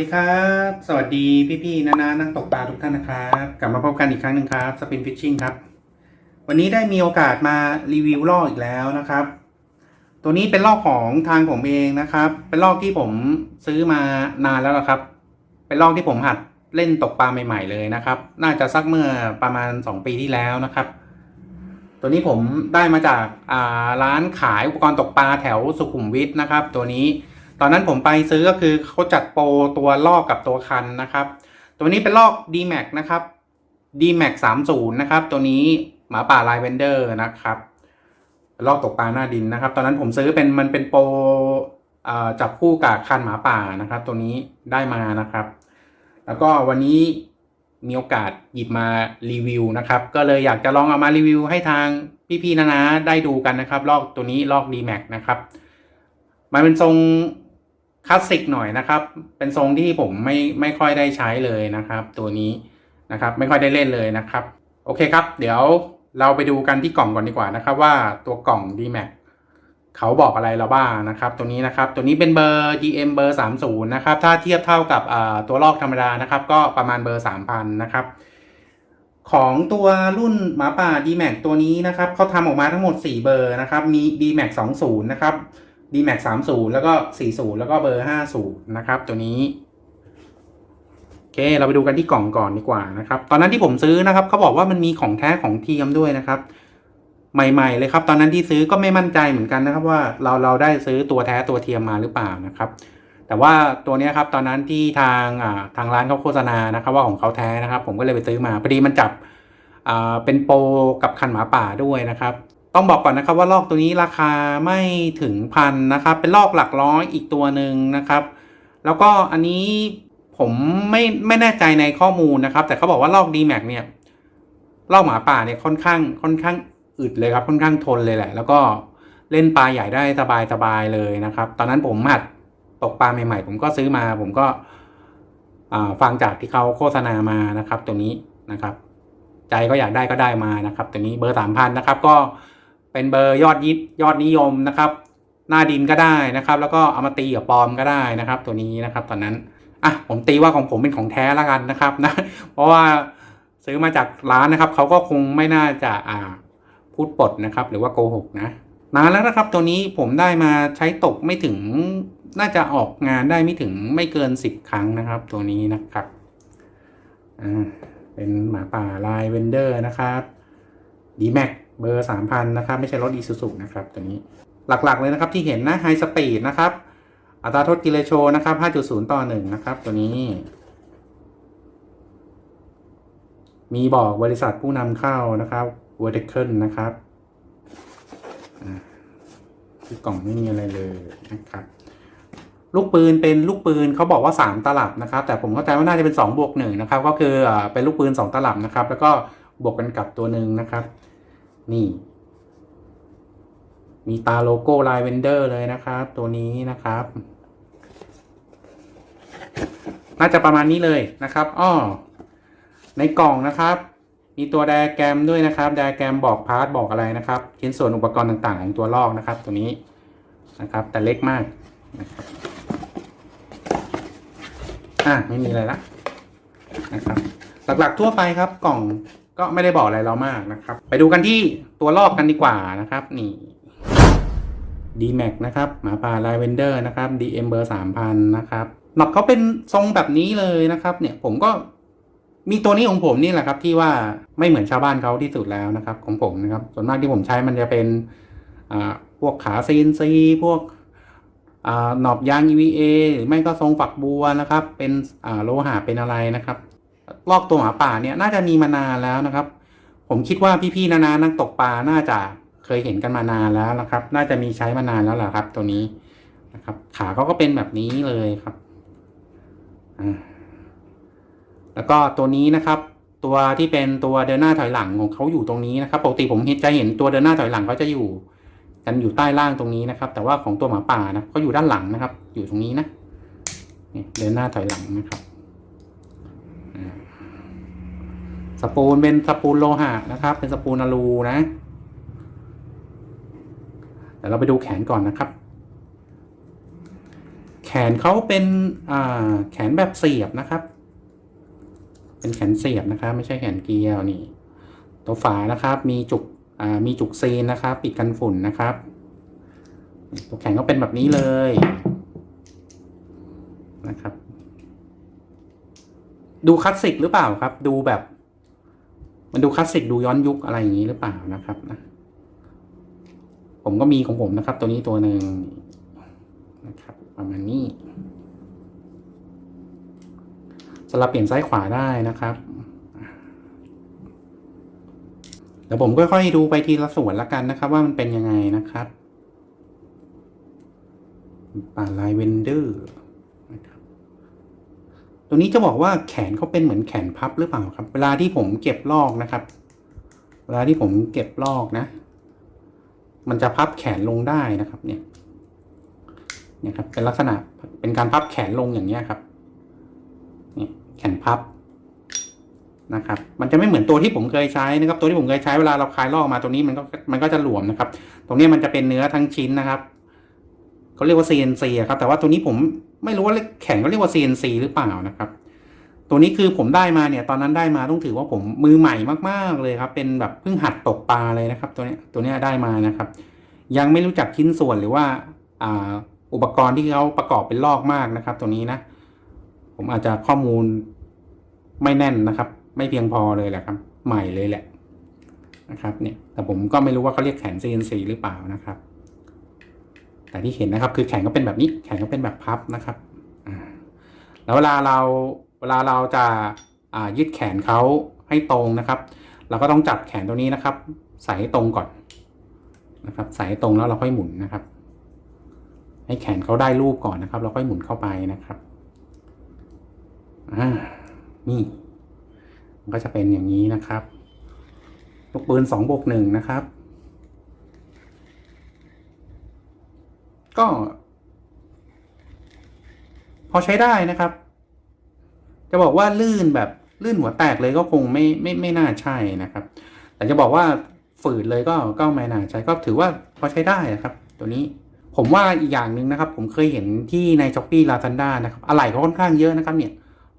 ดีครับ สวัสดีพี่ๆนานานักตกปลาทุกท่านนะครับ กลับมาพบกันอีกครั้งหนึ่งครับสปินฟิชชิ่งครับ วันนี้ได้มีโอกาสมารีวิวลอกอีกแล้วนะครับ ตัวนี้เป็นลอกของทางผมเองนะครับ เป็นลอกที่ผมซื้อมานานแล้วละครับ เป็นลอกที่ผมหัดเล่นตกปลาใหม่ๆเลยนะครับ น่าจะสักเมื่อประมาณ 2 ปีที่แล้วนะครับ ตัวนี้ผมได้มาจาการ้านขายอุปกรณ์ตกปลาแถวสุขุมวิทนะครับ ตัวนี้ ตอนนั้นผมไปซื้อก็คือเขาจัดโปรตัวลอกกับตัวคันนะครับ ตัวนี้เป็นลอก D-Max นะครับ D-Max 30 นะครับ ตัวนี้หมาป่าลายเวนเดอร์นะครับลอกตกปลาหน้าดินนะครับ ตอนนั้นผมซื้อเป็นมันเป็นโปรจับคู่กับคันหมาป่านะครับ ตัวนี้ได้มานะครับ แล้วก็วันนี้มีโอกาสหยิบมารีวิวนะครับ ก็เลยอยากจะลองเอามารีวิวให้ทางพี่ๆนะนะได้ดูกันนะครับ ลอกตัวนี้ลอก D-Max นะครับ มันเป็นทรง คลาสสิกหน่อยนะครับ เป็นทรงที่ผมไม่ไม่ค่อยได้ใช้เลยนะครับ ตัวนี้นะครับไม่ค่อยได้เล่นเลยนะครับ โอเคครับ เดี๋ยวเราไปดูกันที่กล่องก่อนดีกว่านะครับ ว่าตัวกล่อง D-Max เขาบอกอะไรเราบ้างนะครับ ตัวนี้นะครับตัวนี้เป็นเบอร์ GM เบอร์ 30 นะครับ ถ้าเทียบเท่ากับตัวลอกธรรมดานะครับ ก็ประมาณเบอร์ 3,000 นะครับ ของตัวรุ่นหมาป่า D-Max ตัวนี้นะครับเขาทำออกมาทั้งหมด 4 เบอร์นะครับมี D-Max 20 นะครับ D-Max 30 แล้วก็ 40 แล้วก็เบอร์ 50 นะครับ ตัวนี้โอเคเราไปดูกันที่กล่องก่อนดีกว่านะครับ ตอนนั้นที่ผมซื้อนะครับเขาบอกว่ามันมีของแท้ของเทียมด้วยนะครับ ใหม่ ๆ เลยครับ ตอนนั้นที่ซื้อก็ไม่มั่นใจเหมือนกันนะครับ ว่าเราเราได้ซื้อตัวแท้ตัวเทียมมาหรือเปล่านะครับ แต่ว่าตัวนี้ครับตอนนั้นที่ทางอ่าทางร้านเขาโฆษณานะครับ ว่าของเขาแท้นะครับ ผมก็เลยไปซื้อมาพอดีมันจับอ่าเป็นโปรกับคันหมาป่าด้วยนะครับ ต้องบอกก่อนนะครับว่าลอกตัวนี้ราคาไม่ถึงพันนะครับ เป็นลอกหลักร้อยอีกตัวหนึ่งนะครับ แล้วก็อันนี้ผมไม่ไม่แน่ใจในข้อมูลนะครับ แต่เขาบอกว่าลอก D-Max เนี่ยลอกหมาป่าเนี่ยค่อนข้างค่อนข้างอึดเลยครับค่อนข้างทนเลยแหละ แล้วก็เล่นปลาใหญ่ได้สบายสบายเลยนะครับ ตอนนั้นผมหัดตกปลาใหม่ๆ ผมก็ซื้อมา ผมก็ฟังจากที่เขาโฆษณามานะครับ ตัวนี้นะครับ ใจก็อยากได้ก็ได้มานะครับ ตัวนี้เบอร์สามพันนะครับ ก็ เป็นเบอร์ยอดยิยอดนิยมนะครับ หน้าดินก็ได้นะครับ แล้วก็เอามาตีกับปอมก็ได้นะครับ ตัวนี้นะครับ ตอนนั้นอะผมตีว่าของผมเป็นของแท้แล้วกันนะครับนะเพราะว่าซื้อมาจากร้านนะครับเขาก็คงไม่น่าจะอ่าพูดปดนะครับ หรือว่าโกหกนะนานแล้วนะครับ ตัวนี้ผมได้มาใช้ตกไม่ถึงน่าจะออกงานได้ไม่ถึงไม่เกินสิบครั้งนะครับ ตัวนี้นะครับอ่าเป็นหมาป่าลายเวนเดอร์นะครับ D-Max เบอร์ 3,000 นะครับ ไม่ใช่รถอีซูซูนะครับตัวนี้หลักๆเลยนะครับที่เห็นนะไฮสปีดนะครับ อัตราทษกิเลโชนะครับ 5.0 ต่อ 1 นะครับ ตัวนี้ มีบอกบริษัทผู้นำเข้านะครับ Vertical นะครับที่กล่องไม่มีอะไรเลยนะครับ ลูกปืนเป็นลูกปืนเขาบอกว่า 3 ตลับนะครับ แต่ผมเข้าใจว่าน่าจะเป็น2บวก1นะครับ ก็คืออ่าเป็นลูกปืน 2 ตลับนะครับ แล้วก็บวกกันกับตัวหนึ่งนะครับ นี่ มีตาโลโก้ลายเวนเดอร์เลยนะครับ ตัวนี้นะครับ น่าจะประมาณนี้เลยนะครับอ้อในกล่องนะครับ มีตัวไดอะแกรมด้วยนะครับไดอะแกรมบอกพาร์ทบอกอะไรนะครับชิ้นส่วนอุปกรณ์ต่างๆ ของตัวลอกนะครับ ตัวนี้นะครับ แต่เล็กมากนะครับอะไม่มีอะไรละนะครับ หลักๆทั่วไปครับกล่อง ก็ไม่ได้บอกอะไรเรามากนะครับ ไปดูกันที่ตัวลอกกันดีกว่านะครับ นี่ D-Max นะครับหมาป่าไลเวนเดอร์นะครับ DM เบอร์3,000นนะครับหนอกเขาเป็นทรงแบบนี้เลยนะครับ เนี่ยผมก็มีตัวนี้ของผมนี่แหละครับที่ว่าไม่เหมือนชาวบ้านเขาที่สุดแล้วนะครับ ของผมนะครับ ส่วนมากที่ผมใช้มันจะเป็นอ่าพวกขา CNC พวกอ่าหนอบยาง EVA หรือไม่ก็ทรงฝักบัวนะครับ เป็นอ่าโลหะเป็นอะไรนะครับ ลอกตัวหมาป่าเนี่ยน่าจะมีมานานแล้วนะครับ ผมคิดว่าพี่ๆนานานักตกปลาน่าจะเคยเห็นกันมานานแล้วนะครับ น่าจะมีใช้มานานแล้วแหละครับ ตัวนี้นะครับ ขาเขาก็เป็นแบบนี้เลยครับแล้วก็ตัวนี้นะครับ ตัวที่เป็นตัวเดินหน้าถอยหลังของเขาอยู่ตรงนี้นะครับปกติผมเห็นจะเห็นตัวเดินหน้าถอยหลังเขาจะอยู่กันอยู่ใต้ล่างตรงนี้นะครับ แต่ว่าของตัวหมาป่านะเขาอยู่ด้านหลังนะครับ อยู่ตรงนี้นะเดินหน้าถอยหลังนะครับอ่า สปูลเป็นสปูลโลหะนะครับ เป็นสปูลอลูนะเดี๋ยวเราไปดูแขนก่อนนะครับ แขนเขาเป็นแขนแบบเสียบนะครับ เป็นแขนเสียบนะครับ ไม่ใช่แขนเกลียวนี่ ตัวฝานะครับ มีจุกมีจุกซีนนะครับ ปิดกันฝุ่นนะครับ ตัวแขนก็เป็นแบบนี้เลยนะครับ ดูคลาสสิกหรือเปล่าครับ ดูแบบ มันดูคลาสสิกดูย้อนยุคอะไรอย่างนี้หรือเปล่านะครับนะผมก็มีของผมนะครับ ตัวนี้ตัวหนึ่งนะครับ ประมาณนี้สลับเปลี่ยนซ้ายขวาได้นะครับเดี๋ยวผมค่อยๆดูไปทีละส่วนละกันนะครับ ว่ามันเป็นยังไงนะครับป่าลายเวนเดอร์ ตัวนี้จะบอกว่าแขนเขาเป็นเหมือนแขนพับหรือเปล่าครับ เวลาที่ผมเก็บลอกนะครับ เวลาที่ผมเก็บลอกนะ มันจะพับแขนลงได้นะครับ เนี่ย เนี่ยครับ เป็นลักษณะเป็นการพับแขนลงอย่างเนี้ยครับเนี่ยแขนพับนะครับ มันจะไม่เหมือนตัวที่ผมเคยใช้นะครับ ตัวที่ผมเคยใช้เวลาเราคลายลอกมาตัวนี้มันก็มันก็จะหลวมนะครับ ตรงนี้มันจะเป็นเนื้อทั้งชิ้นนะครับเขาเรียกว่า CNC ครับ แต่ว่าตัวนี้ผม ไม่รู้ว่าแขนเขาเรียกว่า CNC หรือเปล่านะครับ ตัวนี้คือผมได้มาเนี่ย ตอนนั้นได้มาต้องถือว่าผมมือใหม่มากๆเลยครับ เป็นแบบเพิ่งหัดตกปลาเลยนะครับ ตัวนี้ตัวนี้ได้มานะครับ ยังไม่รู้จักชิ้นส่วนหรือว่าอ่าอุปกรณ์ที่เขาประกอบเป็นลอกมากนะครับ ตัวนี้นะ ผมอาจจะข้อมูลไม่แน่นนะครับ ไม่เพียงพอเลยแหละครับ ใหม่เลยแหละนะครับ เนี่ย แต่ผมก็ไม่รู้ว่าเขาเรียกแขน CNC หรือเปล่านะครับ แต่ที่เห็นนะครับ คือแขนก็เป็นแบบนี้ แขนก็เป็นแบบพับนะครับแล้วเวลาเราเวลาเราจะยืดแขนเขาให้ตรงนะครับ เราก็ต้องจับแขนตัวนี้นะครับ ใส่ให้ตรงก่อนนะครับ ใส่ให้ตรงแล้วเราค่อยหมุนนะครับ ให้แขนเขาได้รูปก่อนนะครับ เราค่อยหมุนเข้าไปนะครับอ่านี่มันก็จะเป็นอย่างนี้นะครับลูกปืนสองบวกหนึ่งนะครับ ก็ พอใช้ได้นะครับ จะบอกว่าลื่นแบบลื่นหัวแตกเลยก็คงไม่ไม่ไม่น่าใช่นะครับ แต่จะบอกว่าฝืดเลยก็ก็ไม่น่าใช่ก็ถือว่าพอใช้ได้นะครับ ตัวนี้ผมว่าอีกอย่างหนึ่งนะครับ ผมเคยเห็นที่ในช้อปปี้ลาซันด้านะครับอะไหล่เขาค่อนข้างเยอะนะครับ เนี่ย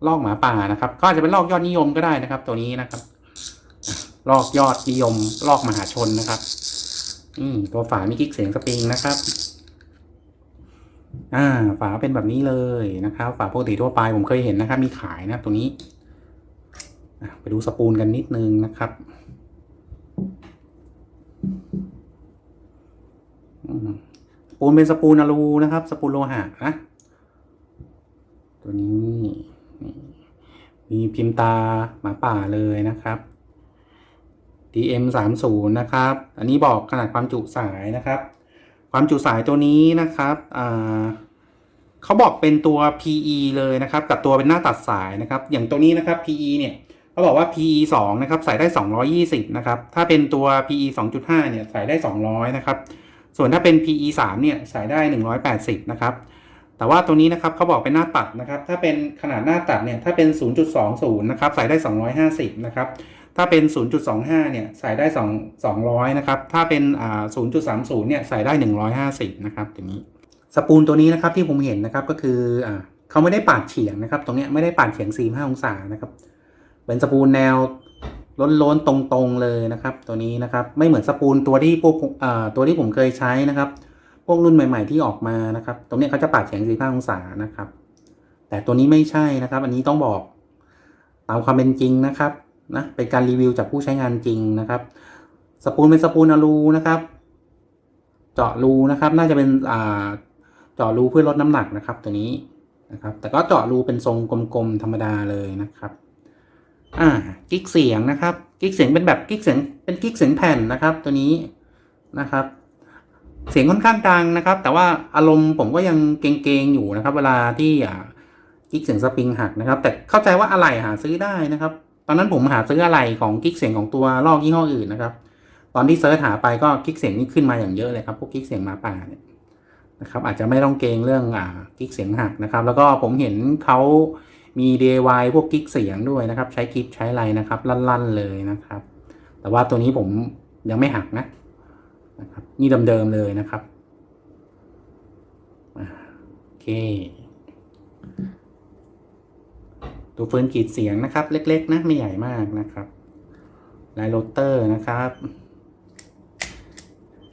ลอกหมาป่านะครับ ก็อาจจะเป็นลอกยอดนิยมก็ได้นะครับ ตัวนี้นะครับลอกยอดนิยมลอกมหาชนนะครับนี่ตัวฝามีกิ๊กเสียงสปริงนะครับ อ่าฝาเป็นแบบนี้เลยนะครับ ฝาปกติทั่วไปผมเคยเห็นนะครับ มีขายนะครับตรงนี้ไปดูสปูลกันนิดนึงนะครับสปูลเป็นสปูลอลูนะครับ สปูลโลหะนะตัวนี้มีพิมพ์ตาหมาป่าเลยนะครับ DM 3 0 นะครับ อันนี้บอกขนาดความจุสายนะครับ ความจุสายตัวนี้นะครับเขาบอกเป็นตัว PE เลยนะครับ กับตัวเป็นหน้าตัดสายนะครับ อย่างตัวนี้นะครับ PE เนี่ยเขาบอกว่า PE 2นะครับใส่ได้ 220นะครับถ้าเป็นตัว PE 2.5เนี่ยใส่ได้ 200นะครับส่วนถ้าเป็น PE 3เนี่ยใส่ได้ 180นะครับแต่ว่าตัวนี้นะครับเขาบอกเป็นหน้าตัดนะครับ ถ้าเป็นขนาดหน้าตัดเนี่ยถ้าเป็น 0.20นะครับใส่ได้ 250นะครับ ถ้าเป็น 0.25 เนี่ยใส่ได้ 2 200 นะครับ ถ้าเป็นอ่า0.30 เนี่ยใส่ได้ 150 นะครับอย่างนี้ สปูลตัวนี้นะครับที่ผมเห็นนะครับก็คืออ่าเขาไม่ได้ปาดเฉียงนะครับ ตรงเนี้ยไม่ได้ปาดเฉียง 45 องศานะครับ เป็นสปูลแนวล้นๆตรงๆเลยนะครับ ตัวนี้นะครับไม่เหมือนสปูลตัวที่พวกอ่าตัวที่ผมเคยใช้นะครับ พวกรุ่นใหม่ ๆที่ออกมานะครับ ตรงเนี้ยเขาจะปาดเฉียง 45 องศานะครับ แต่ตัวนี้ไม่ใช่นะครับ อันนี้ต้องบอกตามความเป็นจริงนะครับ นะเป็นการรีวิวจากผู้ใช้งานจริงนะครับสปูลเป็นสปูลอลูนะครับ เจาะรูนะครับ น่าจะเป็นอ่าเจาะรูเพื่อลดน้ำหนักนะครับ ตัวนี้นะครับ แต่ก็เจาะรูเป็นทรงกลมๆธรรมดาเลยนะครับอ่ากิ๊กเสียงนะครับกิ๊กเสียงเป็นแบบกิ๊กเสียงเป็นกิ๊กเสียงแผ่นนะครับ ตัวนี้นะครับ เสียงค่อนข้างดังนะครับ แต่ว่าอารมณ์ผมก็ยังเกรงๆอยู่นะครับ เวลาที่อ่ากิ๊กเสียงสปริงหักนะครับ แต่เข้าใจว่าอะไหล่หาซื้อได้นะครับ ตอนนั้นผมหาซื้ออะไหล่ของกิ๊กเสียงของตัวลอกยี่ห้ออื่นนะครับ ตอนที่เซิร์ชหาไปก็กิ๊กเสียงนี่ขึ้นมาอย่างเยอะเลยครับพวกกิ๊กเสียงมาป่าเนี่ยนะครับอาจจะไม่ต้องเกรงเรื่องอ่ากิ๊กเสียงหักนะครับ แล้วก็ผมเห็นเขามี DIY พวกกิ๊กเสียงด้วยนะครับ ใช้กิ๊บใช้อะไรนะครับลั่นๆเลยนะครับ แต่ว่าตัวนี้ผมยังไม่หักนะนะครับนี่เดิมๆเลยนะครับโอเค ตัวฟืนกรีดเสียงนะครับ เล็กๆนะไม่ใหญ่มากนะครับลายโรเตอร์นะครับ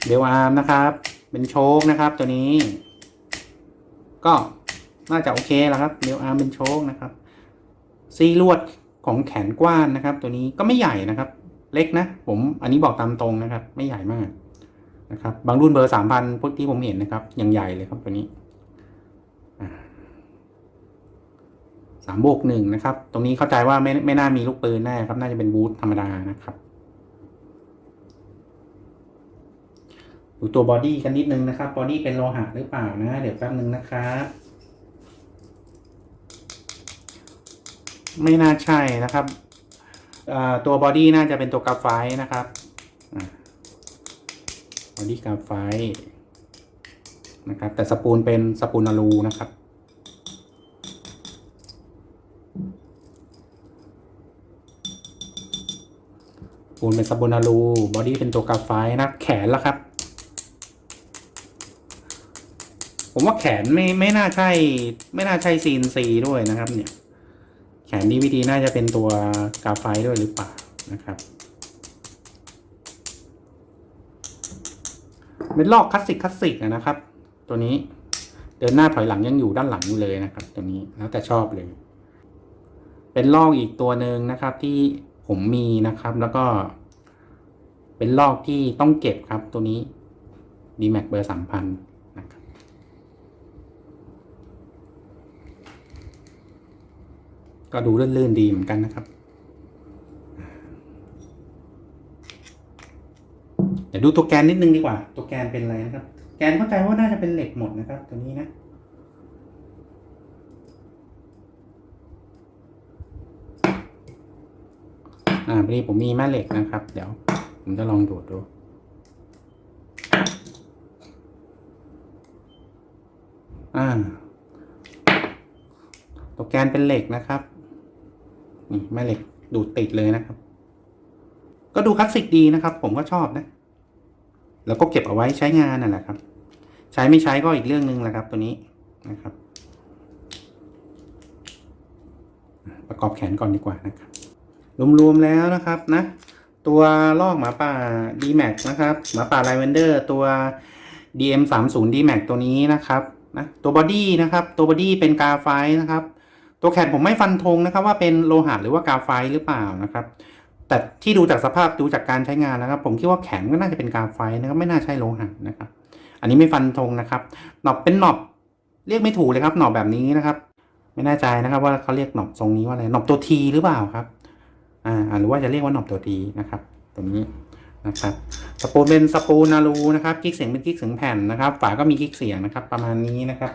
เบลอาร์มนะครับ เป็นโชคนะครับ ตัวนี้ ก็น่าจะโอเคแล้วครับเบลอาร์มเป็นโชคนะครับซีลวดของแขนกว้านนะครับ ตัวนี้ก็ไม่ใหญ่นะครับ เล็กนะ ผมอันนี้บอกตามตรงนะครับ ไม่ใหญ่มากนะครับ บางรุ่นเบอร์สามพันพวกที่ผมเห็นนะครับย่างใหญ่เลยครับตัวนี้ สามบวกหนึ่งนะครับ ตรงนี้เข้าใจว่าไม่ไม่น่ามีลูกปืนแน่ครับ น่าจะเป็นบูทธรรมดานะครับ ดูตัวบอดี้กันนิดนึงนะครับ บอดี้เป็นโลหะหรือเปล่านะ เดี๋ยวแป๊บนึงนะครับไม่น่าใช่นะครับ ตัวบอดี้น่าจะเป็นตัวกราไฟนะครับบอดี้กราไฟนะครับ แต่สปูลเป็นสปูลนารูนะครับ ปูลเป็นสปูนารูบอดี้เป็นตัวกาไฟนะแขนแล้วครับ ผมว่าแขนไม่ไม่น่าใช่ ไม่น่าใช่ CNC ด้วยนะครับ เนี่ย แขน DVD น่าจะเป็นตัวกาไฟด้วยหรือเปล่านะครับเป็นลอกคลาสสิกคลาสสิกนะครับ ตัวนี้เดินหน้าถอยหลังยังอยู่ด้านหลังอยู่เลยนะครับ ตัวนี้แล้วแต่ชอบเลย เป็นลอกอีกตัวหนึ่งนะครับที่ ผมมีนะครับ แล้วก็ เป็นลอกที่ต้องเก็บครับตัวนี้ d m a x เบอร์สามพันนะครับ ก็ดูลื่นๆดีเหมือนกันนะครับ เดี๋ยวดูตัวแกนนิดนึงดีกว่า ตัวแกนเป็นอะไรนะครับ แกนเข้าใจว่าน่าจะเป็นเหล็กหมดนะครับ ตัวนี้นะ อ่าพอดีผมมีแม่เหล็กนะครับ เดี๋ยว ผมจะลองดูดดูอ่าตัวแกนเป็นเหล็กนะครับ นี่แม่เหล็กดูดติดเลยนะครับ ก็ดูคลาสสิกดีนะครับ ผมก็ชอบนะ แล้วก็เก็บเอาไว้ใช้งานนั่นแหละครับ ใช้ไม่ใช้ก็อีกเรื่องหนึ่งแหละครับ ตัวนี้นะครับ ประกอบแขนก่อนดีกว่านะครับ รวมๆแล้วนะครับนะ ตัวลอกหมาป่า d m a x นะครับ หมาป่า l ลเวนเดอร์ตัว DM 3 0 d m a x ตัวนี้นะครับนะตัวบอดี้นะครับ ตัวบอดี้เป็นกาไฟนะครับ ตัวแขนผมไม่ฟันธงนะครับ ว่าเป็นโลหะหรือว่ากาไฟหรือเปล่านะครับ แต่ที่ดูจากสภาพดูจากการใช้งานนะครับ ผมคิดว่าแขนก็น่าจะเป็นกาไฟนะครับไม่น่าใช่โลหะนะครับ อันนี้ไม่ฟันธงนะครับหนอบเป็นหนอบเรียกไม่ถูกเลยครับหนอบแบบนี้นะครับ ไม่แน่ใจนะครับ ว่าเขาเรียกหนอบทรงนี้ว่าอะไรหนอบตัวทีหรือเปล่าครับ อ่าหรือว่าจะเรียกว่าหนอบตัวทีนะครับตรงนี้นะครับสปูลเป็นสปูนารูนะครับกิ๊กเสียงเป็นกิ๊กเสียงแผ่นนะครับ ฝาก็มีกิ๊กเสียงนะครับ ประมาณนี้นะครับ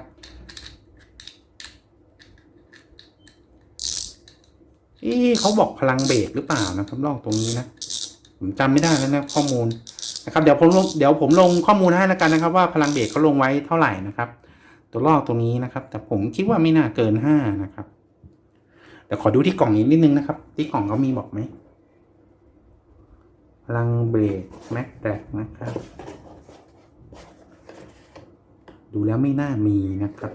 เอ๊เขาบอกพลังเบรกหรือเปล่านะครับลองตรงนี้นะผมจำไม่ได้แล้วนะข้อมูลนะครับเดี๋ยวผมลงเดี๋ยวผมลงข้อมูลให้แล้วกันนะครับ ว่าพลังเบรกเขาลงไว้เท่าไหร่นะครับ ตัวลอกตรงนี้นะครับ แต่ผมคิดว่าไม่น่าเกินห้านะครับ ดี๋ยวขอดูที่กล่องอีกนิดนึงนะครับ ที่กล่องเขามีบอกไหมพลังเบรกแม็กแดกนะครับ ดูแล้วไม่น่ามีนะครับ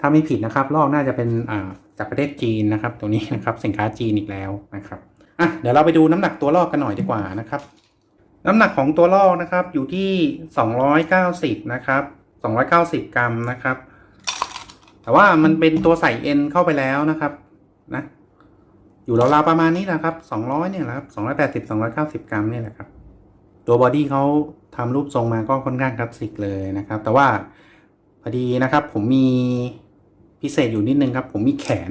ถ้าไม่ผิดนะครับลอกน่าจะเป็นอ่าจากประเทศจีนนะครับ ตัวนี้นะครับ สินค้าจีนอีกแล้วนะครับอะเดี๋ยวเราไปดูน้ำหนักตัวลอกกันหน่อยดีกว่านะครับ น้ำหนักของตัวลอกนะครับอยู่ที่สองร้อยเก้าสิบนะครับสองร้อยเก้าสิบกรัมนะครับ แต่ว่ามันเป็นตัวใส่เอ็นเข้าไปแล้วนะครับนะอยู่ราวๆประมาณนี้นะครับสองร้อยเนี่ยแหละครับสองร้อยแปดสิบสองร้อยเก้าสิบกรัมเนี่ยแหละครับ ตัวบอดี้เขาทำรูปทรงมาก็ค่อนข้างคลาสสิกเลยนะครับ แต่ว่าพอดีนะครับ ผมมีพิเศษอยู่นิดนึงครับ ผมมีแขน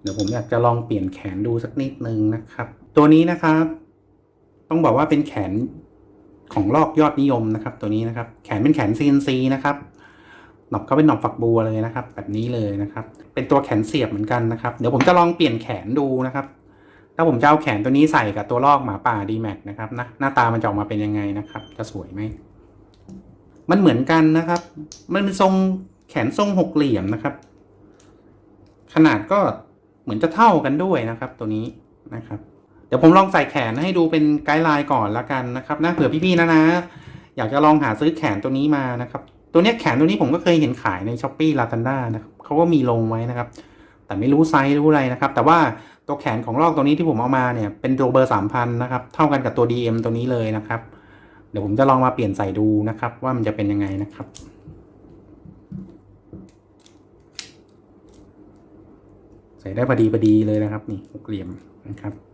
เดี๋ยวผมอยากจะลองเปลี่ยนแขนดูสักนิดนึงนะครับ ตัวนี้นะครับ ต้องบอกว่าเป็นแขนของลอกยอดนิยมนะครับ ตัวนี้นะครับ แขนเป็นแขน CNC นะครับ หนอบเขาเป็นหนอบฝักบัวเลยนะครับ แบบนี้เลยนะครับ เป็นตัวแขนเสียบเหมือนกันนะครับ เดี๋ยวผมจะลองเปลี่ยนแขนดูนะครับ ถ้าผมจะเอาแขนตัวนี้ใส่กับตัวลอกหมาป่า d m a x นะครับนะหน้าตามันจะออกมาเป็นยังไงนะครับ จะสวยไหมมันเหมือนกันนะครับ มันเป็นทรงแขนทรงหกเหลี่ยมนะครับ ขนาดก็เหมือนจะเท่ากันด้วยนะครับ ตัวนี้นะครับ เดี๋ยวผมลองใส่แขนให้ดูเป็นไกด์ไลน์ก่อนละกันนะครับนะเผื่อพี่ๆนะนะ อยากจะลองหาซื้อแขนตัวนี้มานะครับ ตัวนี้แขนตัวนี้ผมก็เคยเห็นขายในช้อปปี้ลาตันด้านะครับเขาก็มีลงไว้นะครับ แต่ไม่รู้ไซส์รู้อะไรนะครับ แต่ว่าตัวแขนของลอกตัวนี้ที่ผมเอามาเนี่ยเป็นตัวเบอร์สามพันนะครับ เท่ากันกับตัว DM ตัวนี้เลยนะครับ เดี๋ยวผมจะลองมาเปลี่ยนใส่ดูนะครับ ว่ามันจะเป็นยังไงนะครับใส่ได้พอดีพอดีเลยนะครับ นี่หกเหลี่ยมนะครับ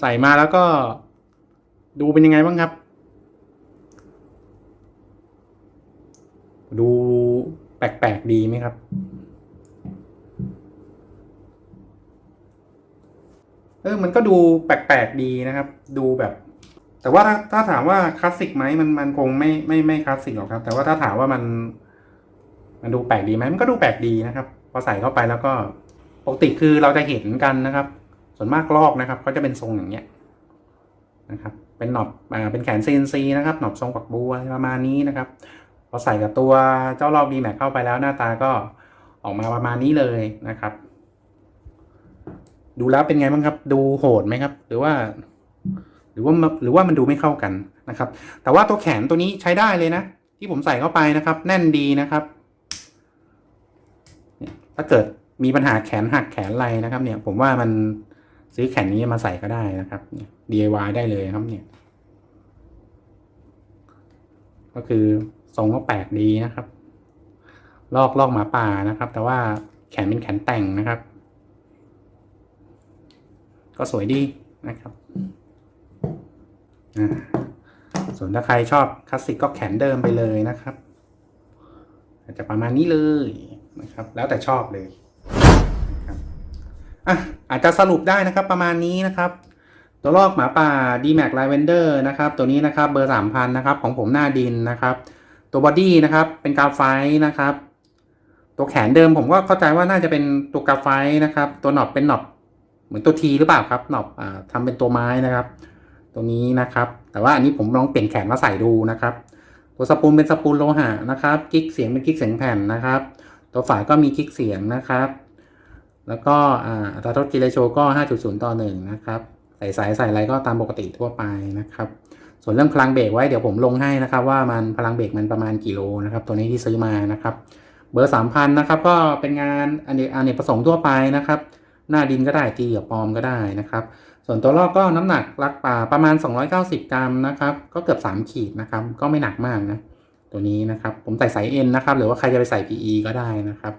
ใส่มาแล้วก็ ดูเป็นยังไงบ้างครับ ดูแปลกๆดีไหมครับเออมันก็ดูแปลกๆดีนะครับ ดูแบบ แต่ว่าถ้าถ้าถามว่าคลาสสิกไหมมันมันคงไม่ไม่ไม่คลาสสิกหรอกครับ แต่ว่าถ้าถามว่ามัน มันดูแปลกดีไหมมันก็ดูแปลกดีนะครับ พอใส่เข้าไปแล้วก็ปกติคือเราจะเห็นกันนะครับ ส่วนมากลอกนะครับเขาจะเป็นทรงอย่างเงี้ยนะครับ เป็นหนอบอ่าเป็นแขน CNC นะครับหนอบทรงปักบัวประมาณนี้นะครับพอใส่กับตัวเจ้าลอกดีแม็กเข้าไปแล้วหน้าตาก็ออกมาประมาณนี้เลยนะครับ ดูแล้วเป็นไงบ้างครับ ดูโหดไหมครับ หรือว่า หรือว่าหรือว่ามันดูไม่เข้ากันนะครับ แต่ว่าตัวแขนตัวนี้ใช้ได้เลยนะ ที่ผมใส่เข้าไปนะครับ แน่นดีนะครับ ถ้าเกิดมีปัญหาแขนหักแขนอะไรนะครับ เนี่ย ผมว่ามัน ซื้อแขนนี้มาใส่ก็ได้นะครับ DIY ได้เลยครับเนี่ย ก็คือทรงก็แปลกดีนะครับ ลอกลอกหมาป่านะครับ แต่ว่าแขนเป็นแขนแต่งนะครับ ก็สวยดีนะครับส่วนถ้าใครชอบคลาสสิกก็แขนเดิมไปเลยนะครับอาจจะประมาณนี้เลยนะครับ แล้วแต่ชอบเลยนะครับอะ อาจจะสรุปได้นะครับประมาณนี้นะครับตัวลอกหมาป่า d m a x Lavender นะครับตัวนี้นะครับเบอร์ 3,000 นะครับของผมหน้าดินนะครับ ตัวบอดี้นะครับเป็นกราไฟต์นะครับ ตัวแขนเดิมผมก็เข้าใจว่าน่าจะเป็นตัวกราไฟต์นะครับ ตัวหนอบเป็นหนอบเหมือนตัวทีหรือเปล่าครับหนอบอ่าทำเป็นตัวไม้นะครับ ตัวนี้นะครับ แต่ว่าอันนี้ผมลองเปลี่ยนแขนมาใส่ดูนะครับ ตัวสปูลเป็นสปูลโลหะนะครับกิ๊กเสียงเป็นกิ๊กเสียงแผ่นนะครับ ตัวฝาก็มีกิ๊กเสียงนะครับ แล้วก็อ่าอัตราทดกิเลโชก็ 5.0 ต่อ 1 นะครับ ใส่สายใส่อะไรก็ตามปกติทั่วไปนะครับ ส่วนเรื่องพลังเบรกไว้เดี๋ยวผมลงให้นะครับ ว่ามันพลังเบรกมันประมาณกี่โลนะครับ ตัวนี้ที่ซื้อมานะครับ เบอร์สามพันนะครับ ก็เป็นงานอันเนกอันเนกประสงค์ทั่วไปนะครับ หน้าดินก็ได้ตีกับปอมก็ได้นะครับ ส่วนตัวลอกก็น้ำหนักรักป่าประมาณ 290 กรัมนะครับ ก็เกือบ 3 ขีดนะครับ ก็ไม่หนักมากนะ ตัวนี้นะครับ ผมใส่สายเอ็นนะครับ หรือว่าใครจะไปใส่ PE ก็ได้นะครับ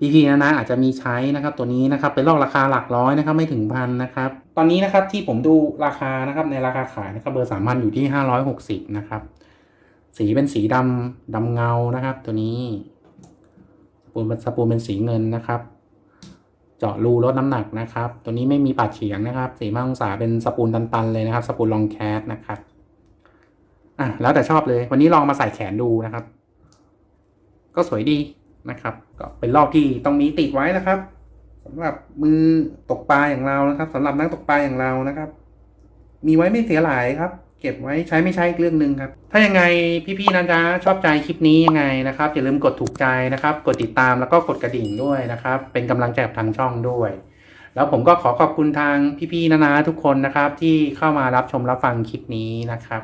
PE นะนะอาจจะมีใช้นะครับตัวนี้นะครับเป็นลอกราคาหลักร้อยนะครับไม่ถึงพันนะครับตอนนี้นะครับที่ผมดูราคานะครับในราคาขายนะครับเบอร์สามพันอยู่ที่560นะครับสีเป็นสีดำดำเงานะครับ ตัวนี้สปูลสปูลเป็นสีเงินนะครับ เจาะรูลดน้ำหนักนะครับ ตัวนี้ไม่มีปัดเฉียงนะครับสีมาองศาเป็นสปูลตันๆเลยนะครับ สปูลลองแคสนะครับอะแล้วแต่ชอบเลย วันนี้ลองมาใส่แขนดูนะครับ ก็สวยดี นะครับ ก็เป็นลอกที่ต้องมีติดไว้นะครับสำหรับมือตกปลาอย่างเรานะครับสำหรับนักตกปลาอย่างเรานะครับ มีไว้ไม่เสียหลายครับ เก็บไว้ใช้ไม่ใช้อีกเรื่องหนึ่งครับ ถ้ายังไงพี่ๆนะจ๊ะชอบใจคลิปนี้ยังไงนะครับอย่าลืมกดถูกใจนะครับ กดติดตามแล้วก็กดกระดิ่งด้วยนะครับ เป็นกำลังใจกับทางช่องด้วยแล้วผมก็ขอขอบคุณทางพี่ๆนานาทุกคนนะครับ ที่เข้ามารับชมรับฟังคลิปนี้นะครับ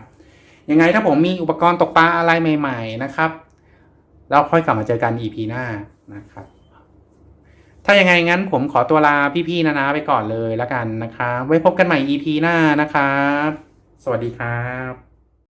ยังไงถ้าผมมีอุปกรณ์ตกปลาอะไรใหม่ ๆ นะครับ แล้วค่อยกลับมาเจอกัน EP หน้านะครับ ถ้ายังไงงั้นผมขอตัวลาพี่ๆนานาไปก่อนเลยแล้วกันนะครับไว้พบกันใหม่ EP หน้านะครับ สวัสดีครับ